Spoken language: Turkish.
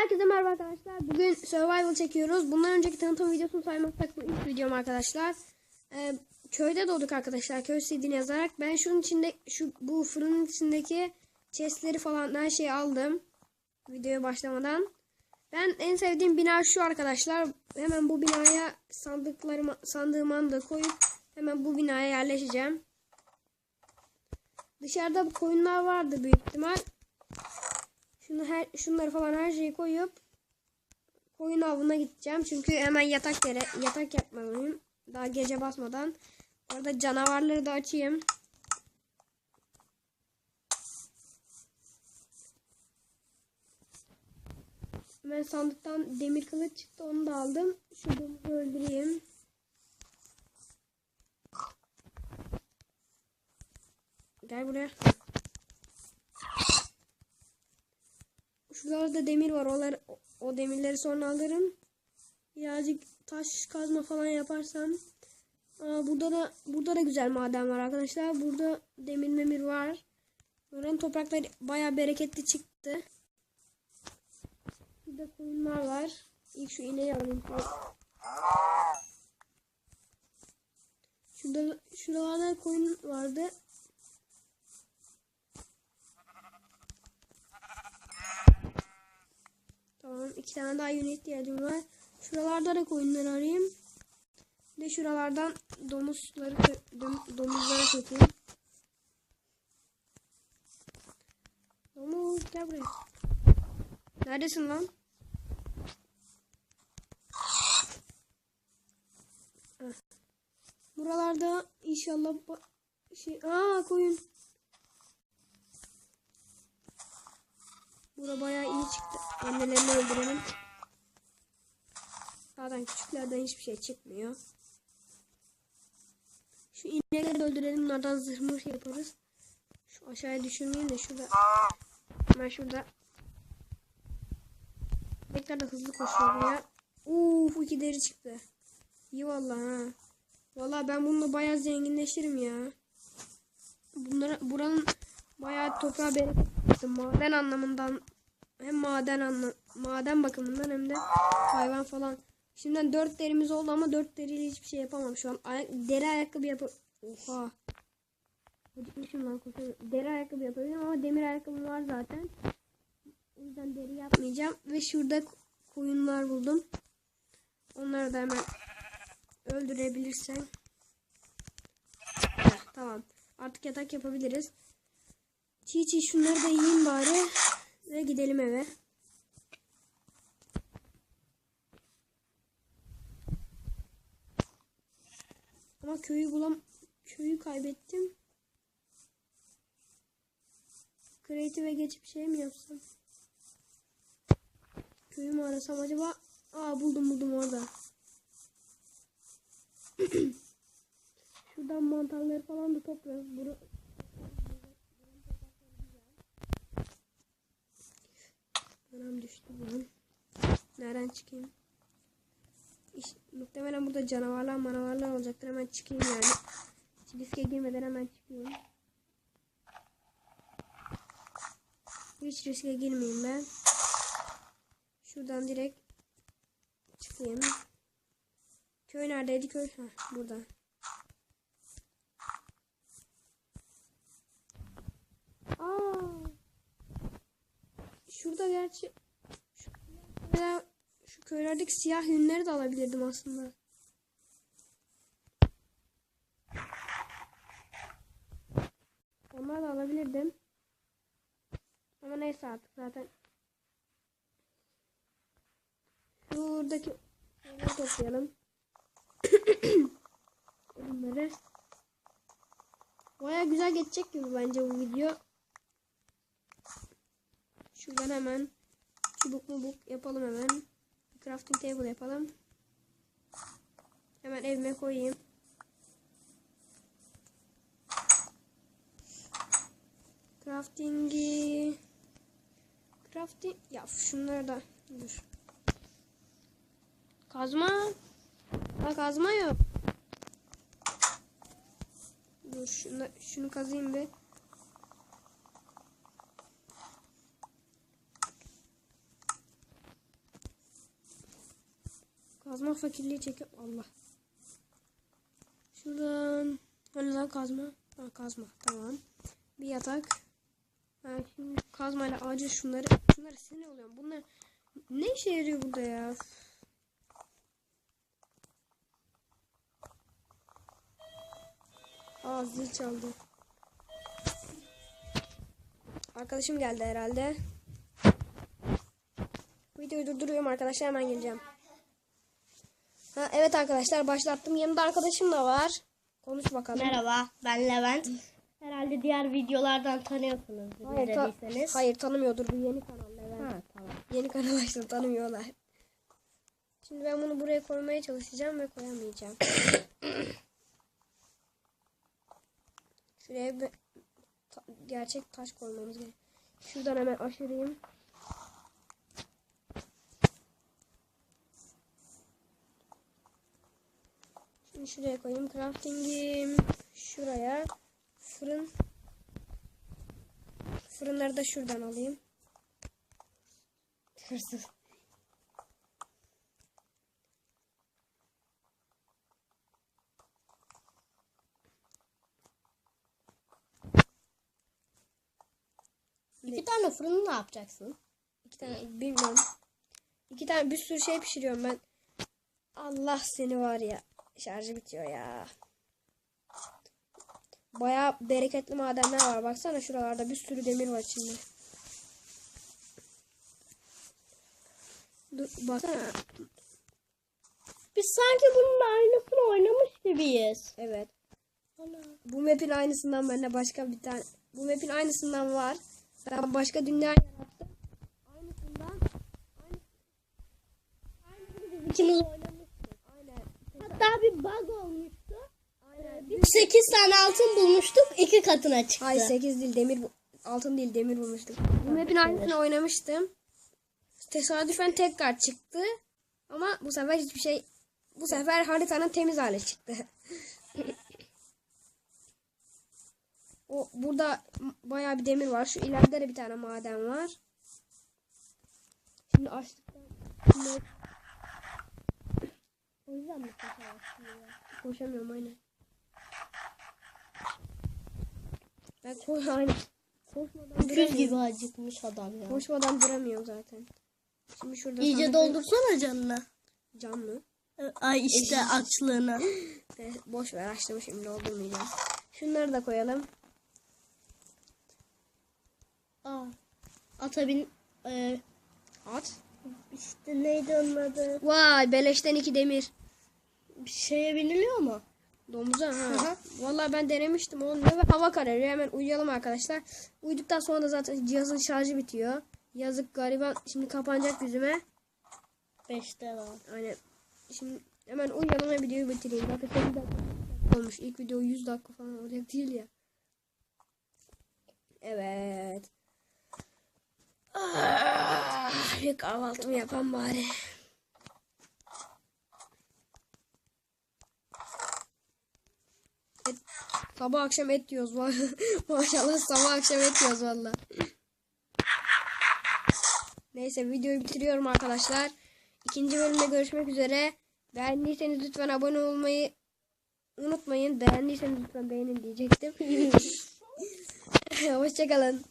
Herkese merhaba arkadaşlar. Bugün survival çekiyoruz. Bundan önceki tanıtım videosunu saymazsak bu ilk videom arkadaşlar. Ee, köyde doğduk arkadaşlar. Köy CD'ni yazarak. Ben şunun içinde şu bu fırının içindeki chestleri falan her şeyi aldım. Videoya başlamadan. Ben en sevdiğim bina şu arkadaşlar. Hemen bu binaya sandıklarımı sandığımı da koyup hemen bu binaya yerleşeceğim. Dışarıda koyunlar vardı büyük ihtimal. Şunu her, şunları falan her şeyi koyup koyun avına gideceğim. Çünkü hemen yatak yere yatak yapmalıyım. Daha gece basmadan. Orada canavarları da açayım. Hemen sandıktan demir kılıç çıktı. Onu da aldım. Şu domuzu öldüreyim. Gel buraya. Şuralarda demir var. Olar, o demirleri sonra alırım. Birazcık taş kazma falan yaparsam. Aa, burada da burada da güzel maden var arkadaşlar. Burada demir memir var. Buranın toprakları baya bereketli çıktı. Burada koyunlar var. İlk şu ineği alayım. Şurada, şuralarda koyun tane daha yün ihtiyacım var. Şuralarda da koyunları arayayım. Bir de şuralardan domuzları dom, domuzlara satayım. Domuz gel buraya. Neredesin lan? Buralarda inşallah şey aa koyun. Bura bayağı iyi çıktı. Annelerini öldürelim. Zaten küçüklerden hiçbir şey çıkmıyor. Şu inekleri öldürelim. Bunlardan zırh mırh yaparız. Şu aşağıya düşürmeyeyim de şurada. Hemen şurada. Bekler de hızlı koşuyor ya. Uf iki deri çıktı. İyi vallahi ha. Vallahi ben bununla bayağı zenginleşirim ya. Bunlara buranın bayağı toprağı bereket maden anlamından hem maden anla maden bakımından hem de hayvan falan. Şimdiden dört derimiz oldu ama dört deriyle hiçbir şey yapamam şu an. Ay deri ayakkabı yap Oha. Acıkmışım lan koşuyorum. Deri ayakkabı yapabilirim ama demir ayakkabım var zaten. O yüzden deri yapmayacağım. Ve şurada koyunlar buldum. Onları da hemen öldürebilirsen. Heh, tamam. Artık yatak yapabiliriz. Çiğ şunları da yiyeyim bari. Ve gidelim eve. Ama köyü bulam köyü kaybettim. Creative'e geçip şey mi yapsam? Köyü mü arasam acaba? Aa buldum buldum orada. Şuradan mantarları falan da toplarız. Bur Anam düştü bu Nereden çıkayım? İş, muhtemelen burada canavarlar manavarlar olacaktır. Hemen çıkayım yani. Hiç riske girmeden hemen çıkıyorum. Hiç riske girmeyeyim ben. Şuradan direkt çıkayım. Köy neredeydi köy? Heh, burada. Aa. Şurada gerçi şu, şu köylerdeki siyah yünleri de alabilirdim aslında. Onları da alabilirdim. Ama neyse artık zaten. Şuradaki bunları toplayalım. Bunları. Baya güzel geçecek gibi bence bu video. Şuradan hemen çubuk mubuk yapalım hemen. Crafting table yapalım. Hemen evime koyayım. Crafting'i Crafting ya şunları da dur. Kazma. Ha kazma yok. Dur şunu, şunu kazayım bir. Kazma fakirliği çekiyor. Allah. Şuradan. Lan kazma? Ha kazma. Tamam. Bir yatak. Ben şimdi kazmayla acil şunları şunları sinir oluyorum. Bunlar ne işe yarıyor burada ya? Aa zil çaldı. Arkadaşım geldi herhalde. Videoyu durduruyorum arkadaşlar hemen geleceğim. Ha, evet arkadaşlar başlattım. Yanımda arkadaşım da var. Konuş bakalım. Merhaba, ben Levent. Herhalde diğer videolardan tanıyorsunuz Hayır, ta- hayır tanımıyordur. Bu yeni kanal. Evet. Ha, tamam. Yeni kanal açtım tanımıyorlar. Şimdi ben bunu buraya koymaya çalışacağım ve koyamayacağım. Şuraya bir ta- gerçek taş koymamız gerekiyor. Şuradan hemen aşırayım. Şuraya koyayım. Crafting'im şuraya. Fırın. Fırınları da şuradan alayım. Hırsız. İki tane fırını ne yapacaksın? İki tane bilmiyorum. İki tane bir sürü şey pişiriyorum ben. Allah seni var ya. Şarjı bitiyor ya. Baya bereketli madenler var. Baksana şuralarda bir sürü demir var içinde. Dur baksana. Biz sanki bunun aynısını oynamış gibiyiz. Evet. Bu map'in aynısından bende başka bir tane. Bu map'in aynısından var. Ben başka dünya yarattım. Aynısından. İkimiz oynamıştık. Hatta bir bug olmuştu. Aynen. 8 tane altın bulmuştuk. iki katına çıktı. Hayır 8 değil demir bu- altın değil demir bulmuştum. Bu map'in aynısını oynamıştım. Tesadüfen tek kart çıktı. Ama bu sefer hiçbir şey bu sefer haritanın temiz hali çıktı. o burada bayağı bir demir var. Şu ileride de bir tane maden var. Şimdi açtıktan O yüzden mi ya? koşamıyorum aynen. Ben koş aynen. Koşmadan Öküz gibi acıkmış adam ya. Koşmadan duramıyorum zaten. Şimdi şurada İyice doldursana canını. Cam mı? Ay işte açlığını. Boş ver açtım şimdi doldurmayacağım. Şunları da koyalım. Aa. Ata bin... E, At. işte neydi onun adı? Vay beleşten iki demir. Bir şeye biniliyor mu? Domuza ha. Hı hı. Vallahi ben denemiştim olmuyor ve hava kararıyor. Hemen uyuyalım arkadaşlar. Uyuduktan sonra da zaten cihazın şarjı bitiyor. Yazık gariban şimdi kapanacak yüzüme. Beşte var. Aynen. Şimdi hemen uyuyalım ve videoyu bitireyim. Zaten 8 dakika olmuş. İlk video 100 dakika falan olacak değil ya. Evet. Ah, bir kahvaltımı yapan bari. Et, sabah akşam et yiyoruz. va- Maşallah sabah akşam et yiyoruz valla. Neyse videoyu bitiriyorum arkadaşlar. İkinci bölümde görüşmek üzere. Beğendiyseniz lütfen abone olmayı unutmayın. Beğendiyseniz lütfen beğenin diyecektim. Hoşçakalın.